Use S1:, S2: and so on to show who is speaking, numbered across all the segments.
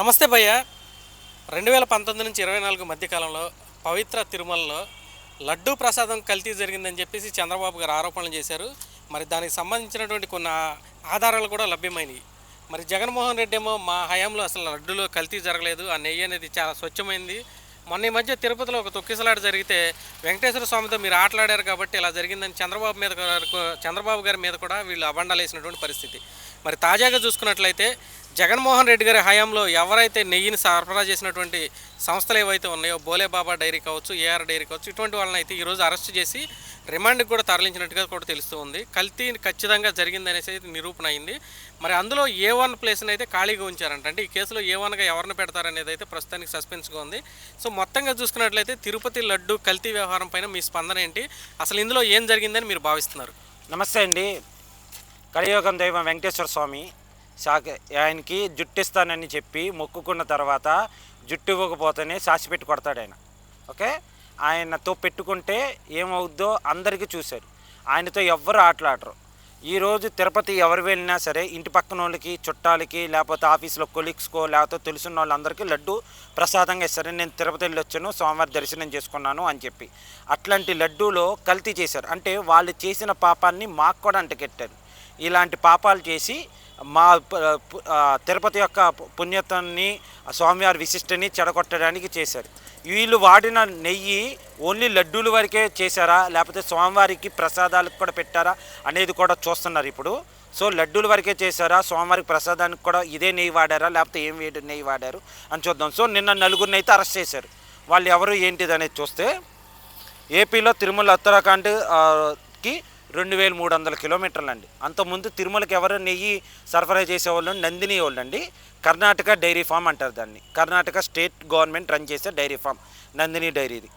S1: నమస్తే భయ్య. రెండు వేల పంతొమ్మిది నుంచి ఇరవై నాలుగు మధ్యకాలంలో పవిత్ర తిరుమలలో లడ్డూ ప్రసాదం కల్తీ జరిగిందని చెప్పేసి చంద్రబాబు గారు ఆరోపణలు చేశారు. మరి దానికి సంబంధించినటువంటి కొన్ని ఆధారాలు కూడా లభ్యమైనవి. మరి జగన్మోహన్ రెడ్డి ఏమో మా హయాంలో అసలు లడ్డూలో కల్తీ జరగలేదు. ఆ నెయ్యి అనేది చాలా స్వచ్ఛమైంది. మొన్న ఈ మధ్య తిరుపతిలో ఒక తొక్కిసలాట జరిగితే వెంకటేశ్వర స్వామితో మీరు ఆటలాడారు కాబట్టి ఇలా జరిగిందని చంద్రబాబు మీద చంద్రబాబు గారి మీద కూడా వీళ్ళు అబండాలు వేసినటువంటి పరిస్థితి. మరి తాజాగా చూసుకున్నట్లయితే జగన్మోహన్ రెడ్డి గారి హయాంలో ఎవరైతే నెయ్యిని సరఫరా చేసినటువంటి సంస్థలు ఏవైతే ఉన్నాయో బోలే బాబా డైరీ కావచ్చు ఏఆర్ డైరీ కావచ్చు ఇటువంటి వాళ్ళని అయితే ఈరోజు అరెస్ట్ చేసి రిమాండ్కి కూడా తరలించినట్టుగా కూడా తెలుస్తూ ఉంది. కల్తీ ఖచ్చితంగా జరిగిందనేసి అయితే నిరూపణ అయింది. మరి అందులో ఏ వన్ ప్లేస్ని అయితే ఖాళీగా ఉంచారంట? అంటే ఈ కేసులో ఏ వన్గా ఎవరిని పెడతారనేది అయితే ప్రస్తుతానికి సస్పెన్స్గా ఉంది. సో మొత్తంగా చూసుకున్నట్లయితే తిరుపతి లడ్డు కల్తీ వ్యవహారం పైన మీ స్పందన ఏంటి? అసలు ఇందులో ఏం జరిగిందని మీరు భావిస్తున్నారు?
S2: నమస్తే అండి. కలియోగం దైవం వెంకటేశ్వర స్వామి శాఖ ఆయనకి జుట్టు ఇస్తానని చెప్పి మొక్కుకున్న తర్వాత జుట్టు ఇవ్వకపోతేనే సాసిపెట్టి కొడతాడు ఆయన. ఓకే? ఆయనతో పెట్టుకుంటే ఏమవుద్దో అందరికీ చూశారు. ఆయనతో ఎవ్వరు ఆటలాడరు. ఈరోజు తిరుపతి ఎవరు వెళ్ళినా సరే ఇంటి పక్కన వాళ్ళకి చుట్టాలకి లేకపోతే ఆఫీస్లో కొలీగ్స్కో లేకపోతే తెలిసిన వాళ్ళందరికీ లడ్డు ప్రసాదంగా ఇస్తారు. నేను తిరుపతి వెళ్ళి వచ్చాను సోమవారి దర్శనం చేసుకున్నాను అని చెప్పి. అట్లాంటి లడ్డూలో కల్తీ చేశారు. అంటే వాళ్ళు చేసిన పాపాన్ని మాకు కూడా అంటకెట్టారు ఇలాంటి పాపాలు చేసి మా తిరుపతి యొక్క పుణ్యతని స్వామివారి విశిష్టని చెడగొట్టడానికి చేశారు. వీళ్ళు వాడిన నెయ్యి ఓన్లీ లడ్డూలు వరకే చేశారా? లేకపోతే స్వామివారికి ప్రసాదాలకు కూడా పెట్టారా? అనేది కూడా చూస్తున్నారు ఇప్పుడు. సో లడ్డూల వరకే చేశారా? స్వామివారికి ప్రసాదానికి కూడా ఇదే నెయ్యి వాడారా? లేకపోతే ఏం వేడి నెయ్యి వాడారు? అని చూద్దాం. సో నిన్న నలుగురిని అయితే అరెస్ట్ చేశారు. వాళ్ళు ఎవరు ఏంటిది అనేది చూస్తే ఏపీలో తిరుమల ఉత్తరాఖండ్కి రెండు వేల మూడు వందల కిలోమీటర్లు అండి అంతకుముందు తిరుమలకి ఎవరు నెయ్యి సరఫరా చేసేవాళ్ళు నందిని వాళ్ళు అండి కర్ణాటక డైరీ ఫామ్ అంటారు దాన్ని. కర్ణాటక స్టేట్ గవర్నమెంట్ రన్ చేసే డైరీ ఫామ్ నందిని డైరీది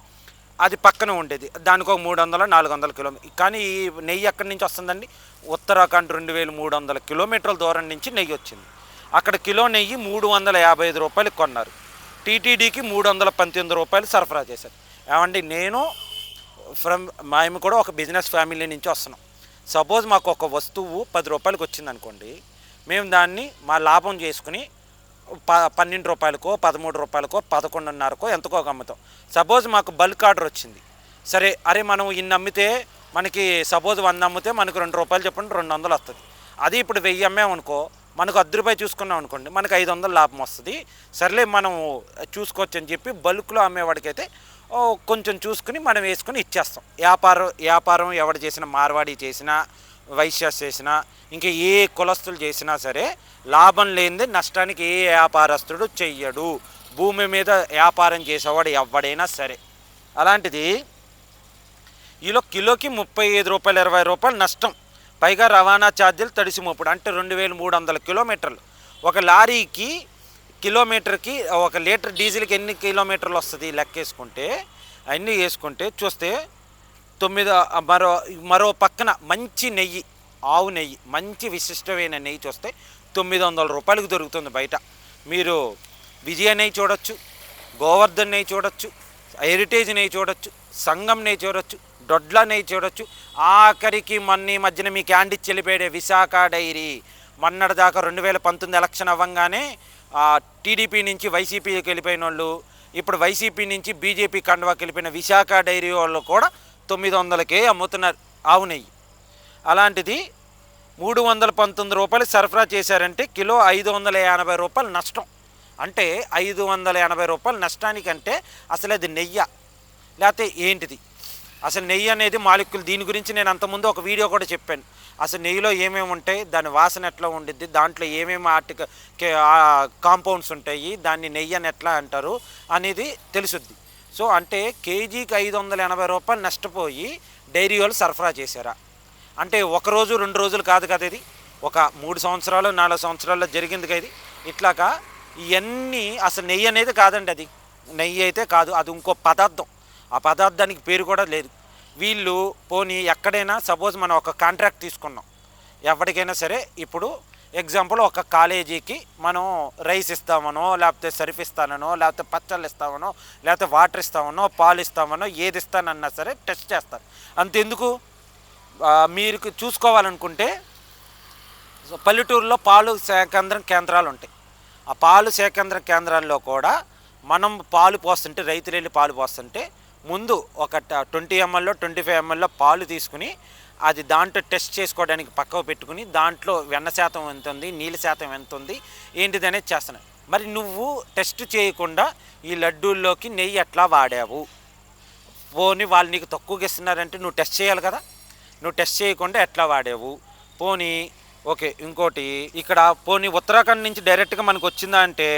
S2: అది పక్కన ఉండేది. దానికి ఒక మూడు వందల నాలుగు వందల కిలోమీటర్ కానీ ఈ నెయ్యి ఎక్కడి నుంచి వస్తుందండి? ఉత్తరాఖండ్ రెండు వేల మూడు వందల కిలోమీటర్ల దూరం నుంచి నెయ్యి వచ్చింది. అక్కడ కిలో నెయ్యి మూడు వందల యాభై ఐదు రూపాయలు కొన్నారు. టీటీడీకి మూడు వందల పంతొమ్మిది రూపాయలు సరఫరా చేశారు. ఏమండి? నేను ఫ్రమ్ మేము కూడా ఒక బిజినెస్ ఫ్యామిలీ నుంచి వస్తున్నాం. సపోజ్ మాకు ఒక వస్తువు పది రూపాయలకి వచ్చింది అనుకోండి మేము దాన్ని మా లాభం చేసుకుని ప పన్నెండు రూపాయలకో పదమూడు రూపాయలకో పదకొండున్నరకో ఎంతకో అమ్ముతాం. సపోజ్ మాకు బల్క్ ఆర్డర్ వచ్చింది. సరే అరే మనం ఇన్ని అమ్మితే మనకి సపోజ్ వంద అమ్మితే మనకు రెండు రూపాయలు చెప్పండి రెండు వందలు వస్తుంది. అది ఇప్పుడు వెయ్యి అమ్మామనుకో మనకు అర్ధ రూపాయి చూసుకున్నాం అనుకోండి మనకు ఐదు వందలు లాభం వస్తుంది. సర్లే మనం చూసుకోవచ్చు అని చెప్పి బల్క్లో అమ్మేవాడికైతే కొంచెం చూసుకుని మనం వేసుకుని ఇచ్చేస్తాం. వ్యాపారం వ్యాపారం ఎవడు చేసినా మార్వాడి చేసినా వైశ్యాస్ చేసినా ఇంకా ఏ కులస్తులు చేసినా సరే లాభం లేనిది నష్టానికి ఏ వ్యాపారస్తుడు చెయ్యడు. భూమి మీద వ్యాపారం చేసేవాడు ఎవడైనా సరే. అలాంటిది ఈలో కిలోకి ముప్పై ఐదు రూపాయలు ఇరవై రూపాయలు నష్టం. పైగా రవాణా ఛార్జీలు తడిసి మోపుడు అంటే రెండు వేల మూడు వందల కిలోమీటర్లు. ఒక లారీకి కిలోమీటర్కి ఒక లీటర్ డీజిల్కి ఎన్ని కిలోమీటర్లు వస్తుంది లెక్కేసుకుంటే అన్నీ వేసుకుంటే చూస్తే తొమ్మిది మరో మరో పక్కన మంచి నెయ్యి ఆవు నెయ్యి మంచి విశిష్టమైన నెయ్యి చూస్తే తొమ్మిది వందల రూపాయలకు దొరుకుతుంది బయట. మీరు విజయ నెయ్యి చూడొచ్చు గోవర్ధన్ నెయ్యి చూడొచ్చు హెరిటేజ్ నెయ్యి చూడొచ్చు సంగం నెయ్యి చూడొచ్చు దొడ్ల నెయ్యి చూడొచ్చు. ఆఖరికి మొన్న ఈ మధ్యన మీ క్యాండిచ్ వెళ్ళిపోయాడే విశాఖ డైరీ. మొన్నటి దాకా రెండు వేల పంతొమ్మిది ఎలక్షన్ అవ్వంగానే టీడీపీ నుంచి వైసీపీకి వెళ్ళిపోయిన వాళ్ళు ఇప్పుడు వైసీపీ నుంచి బీజేపీ కండవాకి వెళ్ళిపోయిన విశాఖ డైరీ వాళ్ళు కూడా తొమ్మిది వందలకే అమ్ముతున్నారు ఆవు నెయ్యి. అలాంటిది మూడు వందల పంతొమ్మిది రూపాయలు సరఫరా చేశారంటే కిలో ఐదు వందల ఎనభై రూపాయలు నష్టం. అంటే ఐదు వందల ఎనభై రూపాయలు నష్టానికంటే అసలు అది నెయ్య. లేకపోతే ఏంటిది? అసలు నెయ్యి అనేది మాలిక్యుల్ దీని గురించి నేను అంతకుముందు ఒక వీడియో కూడా చెప్పాను. అసలు నెయ్యిలో ఏమేమి ఉంటాయి దాని వాసన ఎట్లా ఉండిద్ది దాంట్లో ఏమేమి ఆర్టిక కాంపౌండ్స్ ఉంటాయి దాన్ని నెయ్యి అని ఎట్లా అంటారు అనేది తెలుసుద్ది. సో అంటే కేజీకి ఐదు వందల ఎనభై రూపాయలు నష్టపోయి డైరీ వాళ్ళు సరఫరా చేశారా? అంటే ఒక రోజు రెండు రోజులు కాదు కదా ఇది? ఒక మూడు సంవత్సరాలు నాలుగు సంవత్సరాల్లో జరిగింది కదా ఇది? ఇట్లాగా ఇవన్నీ అసలు నెయ్యి అనేది కాదండి అది. నెయ్యి అయితే కాదు అది ఇంకో పదార్థం. ఆ పదార్థానికి పేరు కూడా లేదు. వీళ్ళు పోనీ ఎక్కడైనా సపోజ్ మనం ఒక కాంట్రాక్ట్ తీసుకున్నాం. ఎవరికైనా సరే ఇప్పుడు ఎగ్జాంపుల్ ఒక కాలేజీకి మనం రైస్ ఇస్తామనో లేకపోతే సర్ఫ్ ఇస్తానో లేకపోతే పచ్చళ్ళు ఇస్తామనో లేకపోతే వాటర్ ఇస్తామనో పాలు ఇస్తామనో ఏది ఇస్తానన్నా సరే టెస్ట్ చేస్తారు. అంతెందుకు? మీరు చూసుకోవాలనుకుంటే పల్లెటూరులో పాలు సేకేంద్రం కేంద్రాలు ఉంటాయి. ఆ పాలు సేకేంద్ర కేంద్రాల్లో కూడా మనం పాలు పోస్తుంటే రైతులు వెళ్ళి పాలు పోస్తుంటే ముందు ఒక ట్వంటీ ఎంఎల్లో ట్వంటీ ఫైవ్ ఎంఎల్లో పాలు తీసుకుని అది దాంట్లో టెస్ట్ చేసుకోవడానికి పక్కకు పెట్టుకుని దాంట్లో వెన్న శాతం ఎంత ఉంది నీళ్ళ శాతం ఎంత ఉంది ఏంటిది అనేది చేస్తున్నాను. మరి నువ్వు టెస్ట్ చేయకుండా ఈ లడ్డూల్లోకి నెయ్యి ఎట్లా వాడావు? పోనీ వాళ్ళు నీకు తక్కువగా ఇస్తున్నారంటే నువ్వు టెస్ట్ చేయాలి కదా. నువ్వు టెస్ట్ చేయకుండా ఎట్లా వాడావు? పోనీ ఓకే ఇంకోటి ఇక్కడ పోనీ ఉత్తరాఖండ్ నుంచి డైరెక్ట్గా మనకు వచ్చిందా అంటే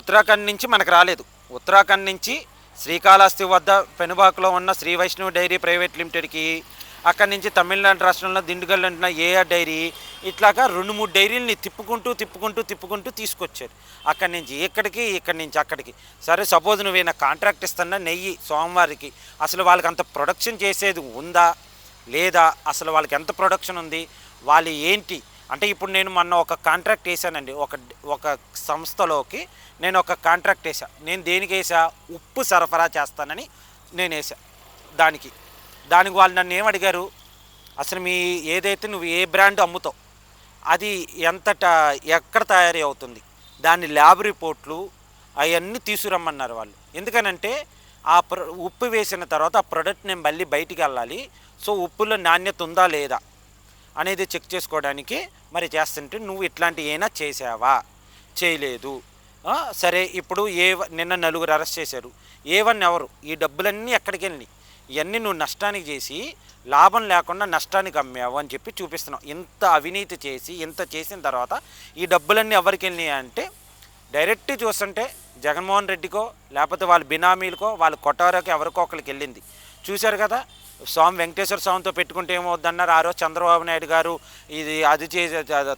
S2: ఉత్తరాఖండ్ నుంచి మనకు రాలేదు. ఉత్తరాఖండ్ నుంచి శ్రీకాళహస్తి వద్ద పెనుబాకులో ఉన్న శ్రీ వైష్ణవ్ డైరీ ప్రైవేట్ లిమిటెడ్కి అక్కడి నుంచి తమిళనాడు రాష్ట్రంలో దిండుగల్ అంటున్న ఏఆర్ డైరీ ఇట్లాగా రెండు మూడు డైరీలని తిప్పుకుంటూ తిప్పుకుంటూ తిప్పుకుంటూ తీసుకొచ్చారు. అక్కడి నుంచి ఇక్కడికి ఇక్కడి నుంచి అక్కడికి. సరే సపోజ్ నువ్వేనా కాంట్రాక్ట్ ఇస్తున్నా నెయ్యి సోమవారికి అసలు వాళ్ళకి అంత ప్రొడక్షన్ చేసేది ఉందా? లేదా? అసలు వాళ్ళకి ఎంత ప్రొడక్షన్ ఉంది? వాళ్ళు ఏంటి? అంటే ఇప్పుడు నేను మొన్న ఒక కాంట్రాక్ట్ వేసానండి ఒక ఒక సంస్థలోకి నేను ఒక కాంట్రాక్ట్ వేసా నేను దేనికి వేసా ఉప్పు సరఫరా చేస్తానని నేను వేసా దానికి. దానికి వాళ్ళు నన్ను ఏమడిగారు అసలు మీ ఏదైతే నువ్వు ఏ బ్రాండ్ అమ్ముతావు అది ఎంత ట- ఎక్కడ తయారీ అవుతుంది? దాని ల్యాబ్ రిపోర్ట్లు అవన్నీ తీసుకురమ్మన్నారు వాళ్ళు. ఎందుకనంటే ఆ ప్ర ఉప్పు వేసిన తర్వాత ఆ ప్రోడక్ట్ నేను మళ్ళీ బయటికి వెళ్ళాలి. సో ఉప్పులో నాణ్యత ఉందా లేదా? అనేది చెక్ చేసుకోవడానికి మరి చేస్తుంటే నువ్వు ఇట్లాంటి ఏనా చేసావా? చేయలేదు. సరే ఇప్పుడు ఏ నిన్న నలుగురు అరెస్ట్ చేశారు. ఏ వన్ ఎవరు? ఈ డబ్బులన్నీ ఎక్కడికి వెళ్ళినాయి? ఇవన్నీ నువ్వు నష్టానికి చేసి లాభం లేకుండా నష్టానికి అమ్మావు అని చెప్పి చూపిస్తున్నావు. ఇంత అవినీతి చేసి ఇంత చేసిన తర్వాత ఈ డబ్బులన్నీ ఎవరికి వెళ్ళినాయి అంటే డైరెక్ట్ చూస్తుంటే జగన్మోహన్ రెడ్డికో లేకపోతే వాళ్ళ బినామీలకో వాళ్ళ కొట్టారోకి ఎవరికో ఒకరికి వెళ్ళింది. చూశారు కదా? స్వామి వెంకటేశ్వర స్వామితో పెట్టుకుంటే ఏమవుద్దన్నారు ఆ రోజు చంద్రబాబు నాయుడు గారు ఇది అది చే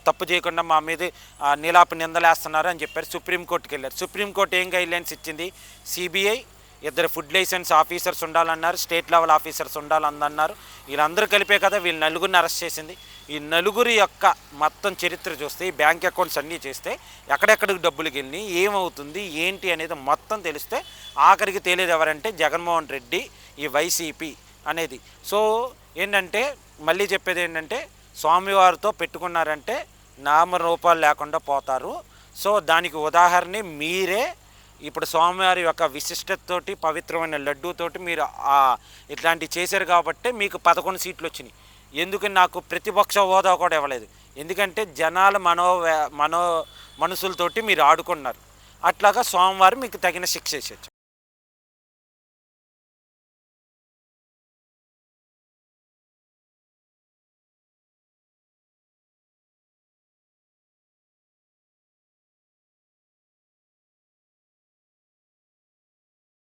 S2: తప్పు చేయకుండా మా మీద ఆ, నీలాప నిందలేస్తున్నారు అని చెప్పారు. సుప్రీంకోర్టుకి వెళ్ళారు. సుప్రీంకోర్టు ఏం గైడ్లైన్స్ ఇచ్చింది? సిబిఐ ఇద్దరు ఫుడ్ లైసెన్స్ ఆఫీసర్స్ ఉండాలన్నారు స్టేట్ లెవెల్ ఆఫీసర్స్ ఉండాలన్నారు. వీళ్ళందరూ కలిపే కదా వీళ్ళు నలుగురిని అరెస్ట్ చేసింది. ఈ నలుగురి యొక్క మొత్తం చరిత్ర చూస్తే ఈ బ్యాంక్ అకౌంట్స్ అన్నీ చేస్తే ఎక్కడెక్కడికి డబ్బులు వెళ్ళి ఏమవుతుంది ఏంటి అనేది మొత్తం తెలిస్తే ఆఖరికి తెలియదు ఎవరంటే జగన్మోహన్ రెడ్డి ఈ వైసీపీ అనేది. సో ఏంటంటే మళ్ళీ చెప్పేది ఏంటంటే స్వామివారితో పెట్టుకున్నారంటే నామరూపాలు లేకుండా పోతారు. సో దానికి ఉదాహరణ మీరే. ఇప్పుడు స్వామివారి యొక్క విశిష్టతతోటి పవిత్రమైన లడ్డూతోటి మీరు ఇట్లాంటివి చేశారు కాబట్టి మీకు పదకొండు సీట్లు వచ్చినాయి. ఎందుకు నాకు ప్రతిపక్ష హోదా కూడా ఇవ్వలేదు. ఎందుకంటే జనాల మనో మనో మనసులతోటి మీరు ఆడుకున్నారు. అట్లాగా స్వామివారు మీకు తగిన శిక్ష వేసేచ్చు